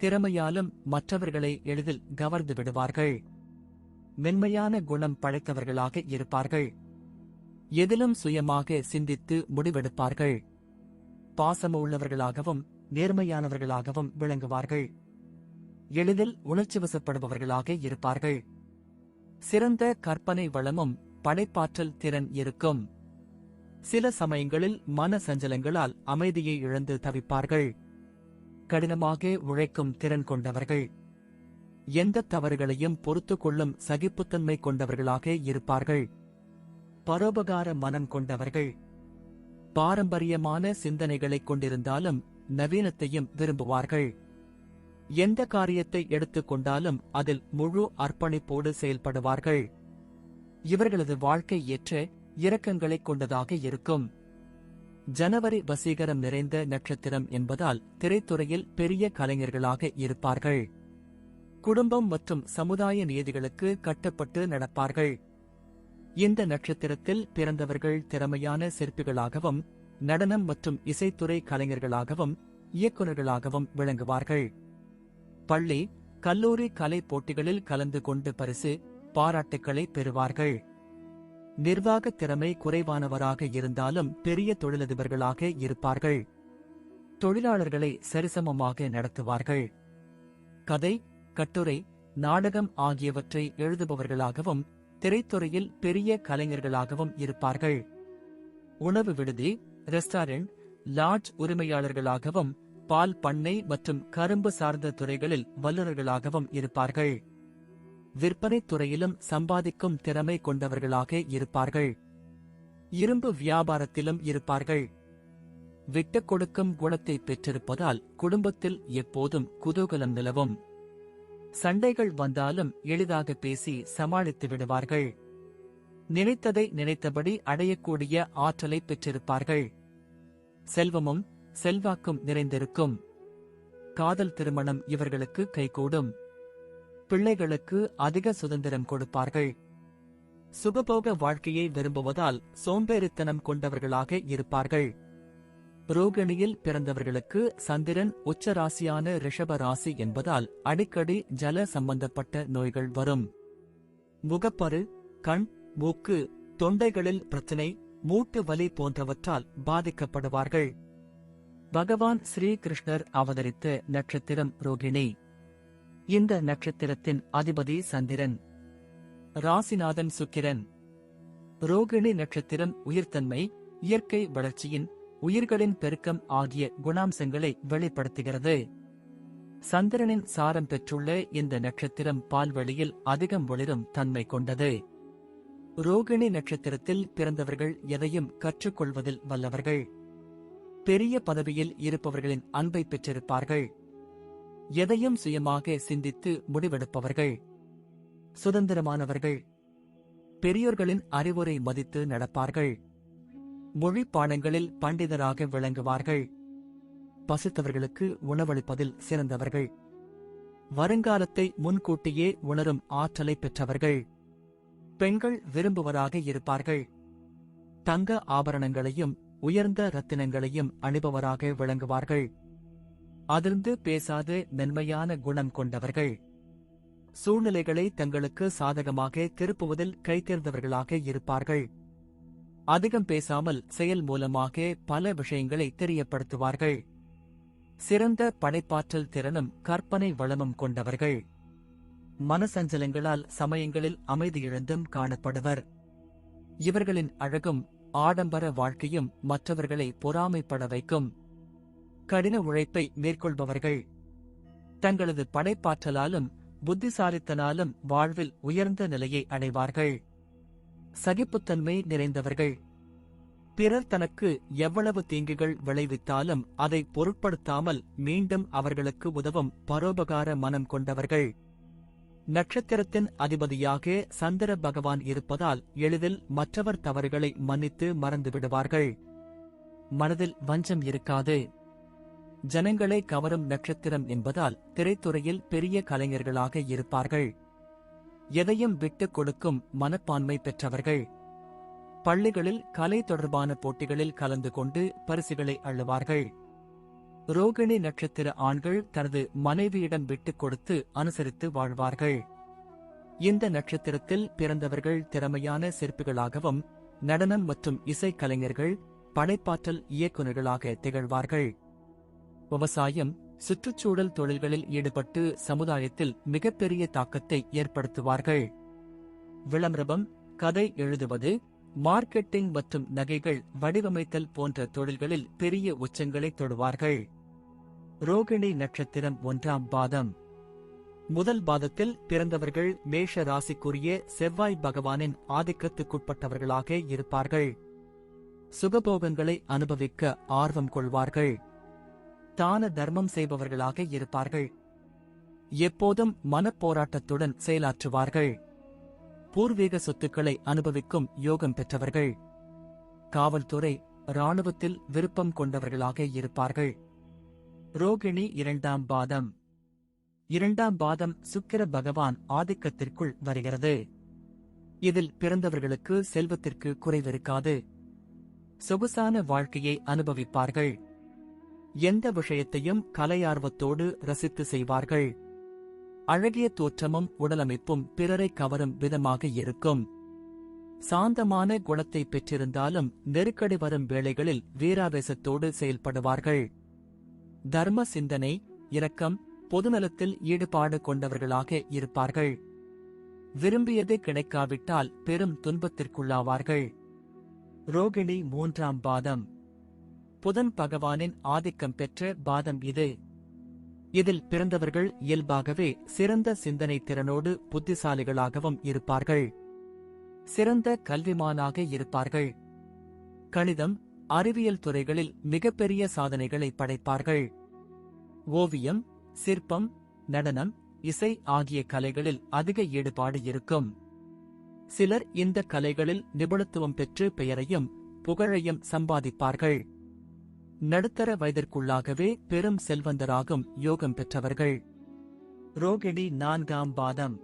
திறமையாலும் மற்றவர்களை எளிதில் கவர்ந்து விடுவார்கள். மென்மையான குணம் படைத்தவர்களாக இருப்பார்கள். எதிலும் சுயமாக சிந்தித்து முடிவெடுப்பார்கள். பாசமுள்ளவர்களாகவும் நேர்மையானவர்களாகவும் விளங்குவார்கள். எளிதில் உணர்ச்சிவசப்படுபவர்களாக இருப்பார்கள். சிறந்த கற்பனை வளமும் படைப்பாற்றல் திறன் இருக்கும். சில சமயங்களில் மன சஞ்சலங்களால் அமைதியை இழந்து தவிப்பார்கள். கடினமாக உழைக்கும் திறன் கொண்டவர்கள். எந்த தவறுகளையும் பொறுத்து கொள்ளும் சகிப்புத்தன்மை கொண்டவர்களாக இருப்பார்கள். பரோபகார மனம் கொண்டவர்கள். பாரம்பரியமான சிந்தனைகளைக் கொண்டிருந்தாலும் நவீனத்தையும் விரும்புவார்கள். எந்த காரியத்தை எடுத்துக்கொண்டாலும் அதில் முழு அர்ப்பணிப்போடு செயல்படுவார்கள். இவர்களது வாழ்க்கை ஏற்ற இரக்கங்களைக் கொண்டதாக இருக்கும். ஜனவரி வசீகரம் நிறைந்த நட்சத்திரம் என்பதால் திரைத்துறையில் பெரிய கலைஞர்களாக இருப்பார்கள். குடும்பம் மற்றும் சமுதாய நீதிகளுக்கு கட்டப்பட்டு நடப்பார்கள். இந்த நட்சத்திரத்தில் பிறந்தவர்கள் திறமையான சிற்பிகளாகவும் நடனம் மற்றும் இசைத்துறை கலைஞர்களாகவும் இயக்குநர்களாகவும் விளங்குவார்கள். பள்ளி கல்லூரி கலை போட்டிகளில் கலந்து கொண்டு பரிசு பாராட்டுக்களை பெறுவார்கள். நிர்வாக திறமை குறைவானவராக இருந்தாலும் பெரிய தொழிலதிபர்களாக இருப்பார்கள். தொழிலாளர்களை சரிசமமாக நடத்துவார்கள். கதை கட்டுரை நாடகம் ஆகியவற்றை எழுதுபவர்களாகவும் திரைத்துறையில் பெரிய கலைஞர்களாகவும் இருப்பார்கள். உணவு விடுதி ரெஸ்டாரண்ட் லாட்ஜ் உரிமையாளர்களாகவும் பால் பண்ணை மற்றும் கரும்பு சார்ந்த துறைகளில் வல்லுநர்களாகவும் இருப்பார்கள். விற்பனைத் துறையிலும் சம்பாதிக்கும் திறமை கொண்டவர்களாக இருப்பார்கள். இரும்பு வியாபாரத்திலும் இருப்பார்கள். விட்டுக் கொடுக்கும் குணத்தை பெற்றிருப்பதால் குடும்பத்தில் எப்போதும் குதூகலம் நிலவும். சண்டைகள் வந்தாலும் எளிதாக பேசி சமாளித்து விடுவார்கள். நினைத்ததை நினைத்தபடி அடையக்கூடிய ஆற்றலை பெற்றிருப்பார்கள். செல்வமும் செல்வாக்கும் நிறைந்திருக்கும். காதல் திருமணம் இவர்களுக்கு கைகூடும். பிள்ளைகளுக்கு அதிக சுதந்திரம் கொடுப்பார்கள். சுகபோக வாழ்க்கையை விரும்புவதால் சோம்பேறித்தனம் கொண்டவர்களாக இருப்பார்கள். ரோகிணியில் பிறந்தவர்களுக்கு சந்திரன் உச்ச ராசியான ரிஷப ராசி என்பதால் அடிக்கடி ஜல சம்பந்தப்பட்ட நோய்கள் வரும். முகப்பரு கண் மூக்கு தொண்டைகளில் பிரச்சனை மூட்டு வலி போன்றவற்றால் பாதிக்கப்படுவார்கள். பகவான் ஸ்ரீகிருஷ்ணர் அவதரித்த நட்சத்திரம் ரோகிணி. இந்த நட்சத்திரத்தின் அதிபதி சந்திரன். ராசிநாதன் சுக்கிரன். ரோகிணி நட்சத்திரம் உயிர்த்தன்மை இயற்கை வளர்ச்சியின் உயிர்களின் பெருக்கம் ஆகிய குணாம்சங்களை வெளிப்படுத்துகிறது. சந்திரனின் சாரம் பெற்றுள்ள இந்த நட்சத்திரம் பால்வெளியில் அதிகம் ஒளிரும் தன்மை கொண்டது. ரோகிணி நட்சத்திரத்தில் பிறந்தவர்கள் எதையும் கற்றுக்கொள்வதில் வல்லவர்கள். பெரிய பதவியில் இருப்பவர்களின் அன்பை பெற்றிருப்பார்கள். எதையும் சுயமாக சிந்தித்து முடிவெடுப்பவர்கள். சுதந்திரமானவர்கள். பெரியோர்களின் அறிவுரை மதித்து நடப்பார்கள். மொழி பாடங்களில் பண்டிதராக விளங்குவார்கள். பசித்தவர்களுக்கு உணவளிப்பதில் சிறந்தவர்கள். வருங்காலத்தை முன்கூட்டியே உணரும் ஆற்றலை பெற்றவர்கள். பெண்கள் விரும்புவராக இருப்பார்கள். தங்க ஆபரணங்களையும் உயர்ந்த ரத்தினங்களையும் அணிபவராக விளங்குவார்கள். அதிர்ந்து பேசாது மென்மையான குணம் கொண்டவர்கள். சூழ்நிலைகளை தங்களுக்கு சாதகமாக திருப்புவதில் கைத்தேர்ந்தவர்களாக இருப்பார்கள். அதிகம் பேசாமல் செயல் மூலமாக பல விஷயங்களை தெரியப்படுத்துவார்கள். சிறந்த படைப்பாற்றல் திறனும் கற்பனை வளமும் கொண்டவர்கள். மனசஞ்சலங்களால் சமயங்களில் அமைதியிழந்தும் காணப்படுவர். இவர்களின் அழகும் ஆடம்பர வாழ்க்கையும் மற்றவர்களை பொறாமைப்பட வைக்கும். கடின உழைப்பை மேற்கொள்பவர்கள். தங்களது படைப்பாற்றலாலும் புத்திசாலித்தனாலும் வாழ்வில் உயர்ந்த நிலையை அடைவார்கள். சகிப்புத்தன்மை நிறைந்தவர்கள். பிறர் தனக்கு எவ்வளவு தீங்குகள் விளைவித்தாலும் அதை பொருட்படுத்தாமல் மீண்டும் அவர்களுக்கு உதவும் பரோபகார மனம் கொண்டவர்கள். நட்சத்திரத்தின் அதிபதியாக சந்திர பகவான் இருப்பதால் எளிதில் மற்றவர் தவறுகளை மன்னித்து மறந்து விடுவார்கள் மனதில் வஞ்சம் இருக்காது. ஜனங்களை கவரும் நட்சத்திரம் என்பதால் திரைத்துறையில் பெரிய கலைஞர்களாக இருப்பார்கள். எதையும் விட்டுக் கொடுக்கும் மனப்பான்மை பெற்றவர்கள். பள்ளிகளில் கலை தொடர்பான போட்டிகளில் கலந்து கொண்டு பரிசுகளை அள்ளுவார்கள். ரோகிணி நட்சத்திர ஆண்கள் தனது மனைவியிடம் விட்டுக் கொடுத்து அனுசரித்து வாழ்வார்கள். இந்த நட்சத்திரத்தில் பிறந்தவர்கள் திறமையான சிற்பிகளாகவும் நடனம் மற்றும் இசைக்கலைஞர்கள் படைப்பாற்றல் இயக்குநர்களாக திகழ்வார்கள். விவசாயம் சுற்றுச்சூழல் தொழில்களில் ஈடுபட்டு சமுதாயத்தில் மிகப்பெரிய தாக்கத்தை ஏற்படுத்துவார்கள். விளம்பரம் கதை எழுதுவது மார்க்கெட்டிங் மற்றும் நகைகள் வடிவமைத்தல் போன்ற தொழில்களில் பெரிய உச்சங்களை தொடுவார்கள். ரோகிணி நட்சத்திரம் ஒன்றாம் பாதம். முதல் பாதத்தில் பிறந்தவர்கள் மேஷ ராசிக்குரிய செவ்வாய் பகவானின் ஆதிக்கத்துக்குட்பட்டவர்களாக இருப்பார்கள். சுகபோகங்களை அனுபவிக்க ஆர்வம் கொள்வார்கள். தான தர்மம் செய்பவர்களாக இருப்பார்கள். எப்போதும் மனப்போராட்டத்துடன் செயலாற்றுவார்கள். பூர்வீக சொத்துக்களை அனுபவிக்கும் யோகம் பெற்றவர்கள். காவல்துறை இராணுவத்தில் விருப்பம் கொண்டவர்களாக இருப்பார்கள். ரோகிணி இரண்டாம் பாதம். இரண்டாம் பாதம் சுக்கிர பகவான் ஆதிக்கத்திற்குள் வருகிறது. இதில் பிறந்தவர்களுக்கு செல்வத்திற்கு குறைவிருக்காது. சொகுசான வாழ்க்கையை அனுபவிப்பார்கள். எந்த விஷயத்தையும் கலையார்வத்தோடு ரசித்து செய்வார்கள். அழகிய தோற்றமும் உடலமைப்பும் பிறரை கவரும் விதமாக இருக்கும். சாந்தமான குணத்தை பெற்றிருந்தாலும் நெருக்கடி வரும் வேளைகளில் வீராவேசத்தோடு செயல்படுவார்கள். தர்ம சிந்தனை இரக்கம் பொதுநலத்தில் ஈடுபாடு கொண்டவர்களாக இருப்பார்கள். விரும்பியது கிடைக்காவிட்டால் பெரும் துன்பத்திற்குள்ளாவார்கள். ரோகிணி மூன்றாம் பாதம். புதன் பகவானின் ஆதிக்கம் பெற்ற பாதம் இது. இதில் பிறந்தவர்கள் இயல்பாகவே சிறந்த சிந்தனை திறனோடு புத்திசாலிகளாகவும் இருப்பார்கள். சிறந்த கல்விமானாக இருப்பார்கள். கணிதம் அறிவியல் துறைகளில் மிகப்பெரிய சாதனைகளை படைப்பார்கள். ஓவியம் சிற்பம் நடனம் இசை ஆகிய கலைகளில் அதிக ஈடுபாடு இருக்கும். சிலர் இந்த கலைகளில் நிபுணத்துவம் பெற்று பெயரையும் புகழையும் சம்பாதிப்பார்கள். நடுத்தர வயதிற்குள்ளாகவே பெரும் செல்வந்தராகும் யோகம் பெற்றவர்கள். ரோகிணி நான்காம் பாதம்.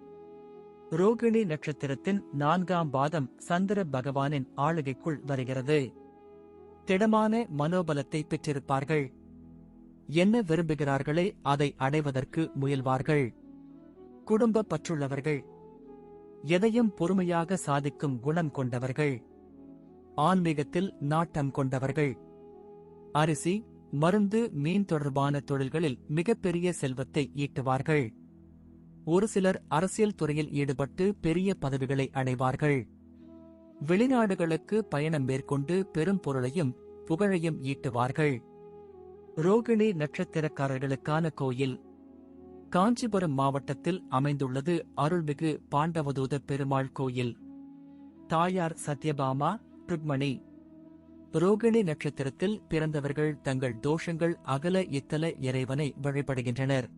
ரோகிணி நட்சத்திரத்தின் நான்காம் பாதம் சந்திர பகவானின் ஆளுகைக்குள் வருகிறது. திடமான மனோபலத்தை பெற்றிருப்பார்கள். என்ன விரும்புகிறார்களே அதை அடைவதற்கு முயல்வார்கள். குடும்ப பற்றுள்ளவர்கள். எதையும் பொறுமையாக சாதிக்கும் குணம் கொண்டவர்கள். ஆன்மீகத்தில் நாட்டம் கொண்டவர்கள். அரிசி மருந்து மீன் தொடர்பான தொழில்களில் மிகப்பெரிய செல்வத்தை ஈட்டுவார்கள். ஒரு சிலர் அரசியல் துறையில் ஈடுபட்டு பெரிய பதவிகளை அடைவார்கள். வெளிநாடுகளுக்கு பயணம் மேற்கொண்டு பெரும் பொருளையும் புகழையும் ஈட்டுவார்கள். ரோகிணி நட்சத்திரக்காரர்களுக்கான கோயில். காஞ்சிபுரம் மாவட்டத்தில் அமைந்துள்ளது அருள்மிகு பாண்டவதூத பெருமாள் கோயில். தாயார் சத்யபாமா ருக்மணி ரோகிணி நட்சத்திரத்தில் பிறந்தவர்கள் தங்கள் தோஷங்கள் அகல இத்தல இறைவனை வழிபடுகின்றனர்.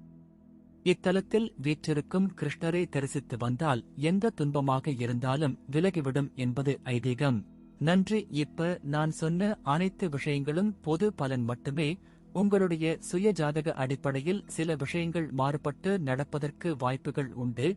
இத்தலத்தில் வீற்றிருக்கும் கிருஷ்ணரை தரிசித்து வந்தால் எந்த துன்பமாக இருந்தாலும் விலகிவிடும் என்பது ஐதீகம். நன்றி இப்ப நான் சொன்ன அனைத்து விஷயங்களும் பொது பலன் மட்டுமே. உங்களுடைய சுய ஜாதக அடிப்படையில் சில விஷயங்கள் மாறுபட்டு நடப்பதற்கு வாய்ப்புகள் உண்டு.